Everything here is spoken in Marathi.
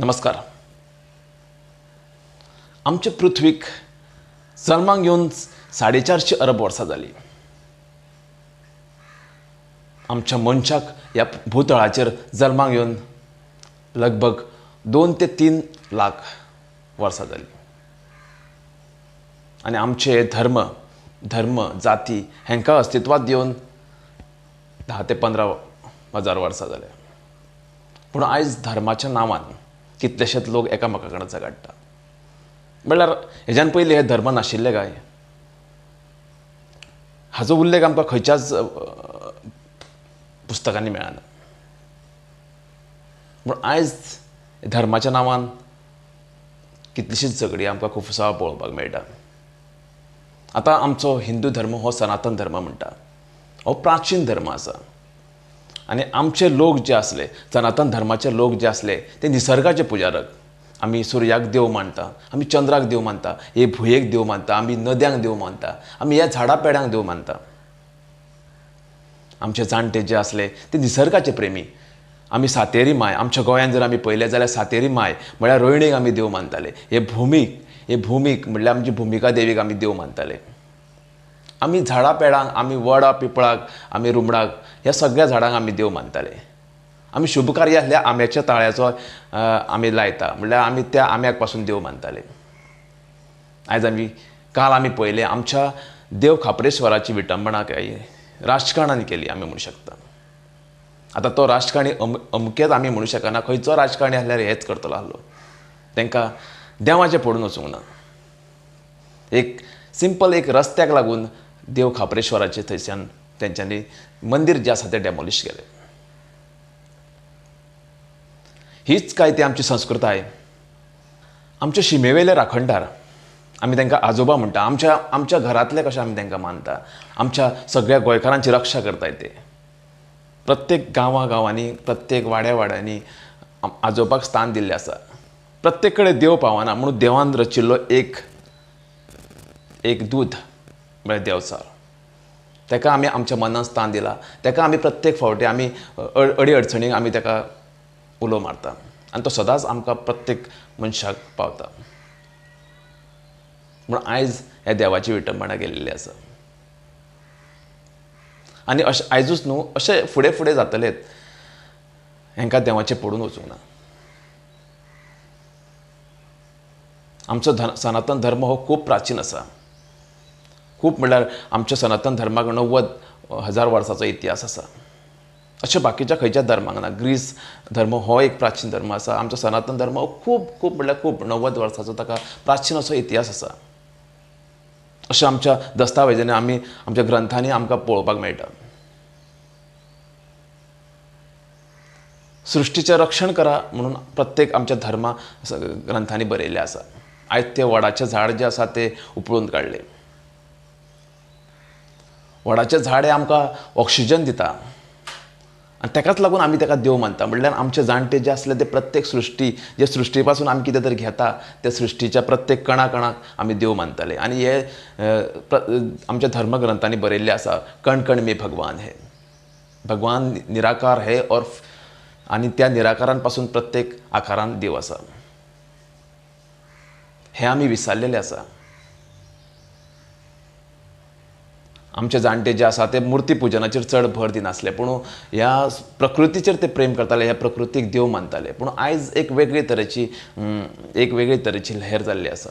नमस्कार. आमचे पृथ्वीक जल्माक येवन साडेचारशे अरब वर्सां जालीं आमच्या मनशाक ह्या भूतळाचेर जल्माक येवन लगभग दोन ते तीन लाख वर्सां जालीं आनी आमचे धर्म धर्म जाती हांकां अस्तित्वांत येवन धा ते पंदरा हजार वर्सां जाल्या पूण आयज धर्माच्या नांवान कितलेशेच लोक एकामेका कडेन झगडटा म्हणल्यार हेज्यान पयलीं हे धर्म नाशिल्ले काय? हाचो उल्लेख आमकां खंयच्याच पुस्तकांनी मेळना पूण आयज धर्माच्या नांवान कितलीशींच झगडीं आमकां खूब फावट पळोवपाक मेळटा. आतां आमचो हिंदू धर्म हो सनातन धर्म म्हणटा. हो प्राचीन धर्म आसा. आनी आमचे लोक जे आसले सनातन धर्माचे लोक जे आसले ते निसर्गाचे पुजारक. आमी सुर्याक देव मानता आमी चंद्राक देव मानता हे भुंयेक देव मानता आमी नद्यांक देव मानता आमी ह्या झाडां पेड्यांक देव मानता. आमचे जाणटे जे आसले ते निसर्गाचे प्रेमी. आमी सातेरी माय आमच्या गोंयांत जर आमी पळयलें जाल्यार सातेरी माय म्हळ्यार रोहिणीक आमी देव मानताले. हे भुमीक हे भुमीक म्हणल्यार आमची भुमिका देवीक आमी देव मानताले. आमी झाडां पेडांक आमी वडा पिपळाक आमी रुमडाक ह्या सगळ्या झाडांक आमी देव मानताले. आमी शुभ कार्य आसल्यार आंब्याच्या ताळ्याचो आमी लायता. म्हणल्यार आमी त्या आंब्याकपासून देव मानताले. आयज आमी काल आमी पळयलें आमच्या देव खापरेश्वराची विटंबना काय राजकारणान केली आमी म्हणू शकता. आतां तो राजकारणी अम अमकेच आमी म्हणू शकना. खंयचो राजकारणी आसल्यार हेच करतलो आसलो. तांकां देवाचें पडून वचूंक ना. एक सिंपल एक रस्त्याक लागून देव खापरेश्वराचे थंयच्यान तेंच्यांनी मंदीर जें आसा तें डॅमोलिश केलें. हीच काय ती आमची संस्कृताय आमचे शिमेवेले राखणदार आमी तांकां आजोबा म्हणटा आमच्या आमच्या घरांतले कशें आमी तांकां मानता? आमच्या सगळ्या गोंयकारांची रक्षा करतात ते प्रत्येक गांवा गांवांनी प्रत्येक वाड्या वाड्यांनी आजोबाक स्थान दिल्लें आसा. प्रत्येक कडेन देव पावना म्हणून देवान रचिल्लो एक एक दूध म्हळ्यार देवचार ताका आमी आमच्या मनान स्थान दिलां. ताका आमी प्रत्येक फावटी आमी अडी अडचणीक आमी ताका उलो मारता. आनी तो सदांच आमकां प्रत्येक मनशाक पावता. म्हूण आयज ह्या देवाची विटंबना केल्ली आसा. आनी अशें आयजूच न्हू अशें फुडें फुडें जातलेत. हांकां देवाचें पडून वचूंक ना. आमचो धन सनातन धर्म हो खूब प्राचीन आसा. खूब म्हणल्यार आमच्या सनातन धर्माक णव्वद हजार वर्सांचो इतिहास आसा अशें बाकीच्या खंयच्याच धर्माक ना ग्रीस धर्म हो एक प्राचीन धर्म आसा आमचो सनातन धर्म हो खूब खूब म्हणल्यार खूब णव्वद वर्सांचो ताका प्राचीन असो इतिहास आसा अशें आमच्या दस्तावेजांनी आमी आमच्या ग्रंथांनी आमकां पळोवपाक मेळटा. सृश्टीचें रक्षण करा म्हणून प्रत्येक आमच्या धर्मा ग्रंथांनी बरयल्लें आसा आयज तें वडाचें झाड जें आसा तें उपळून काडलें वडाचें झाड हें आमकां ऑक्सिजन दिता. आनी ताकाच लागून आमी ताका देव मानता. म्हणल्यार आमचे जाणटे जे आसले ते प्रत्येक सृश्टी जे सृश्टी पासून आमी कितें तरी घेता त्या सृश्टीच्या प्रत्येक कणा कणाक आमी देव मानताले. आनी हे आमच्या धर्मग्रंथांनी बरयल्लें आसा कण कण मे भगवान हे. भगवान निराकार हे और आनी त्या निराकारानपासून प्रत्येक आकारान देव आसा. हे आमी विसरलेले आसा. आमचे जाणटे जे आसा ते मुर्ती पुजनाचेर चड भर दिनासले पूण ह्या प्रकृतीचेर ते प्रेम करताले ह्या प्रकृतीक देव मानताले. पूण आयज एक वेगळे तरेची एक वेगळे तरेची लहर जाल्ली आसा.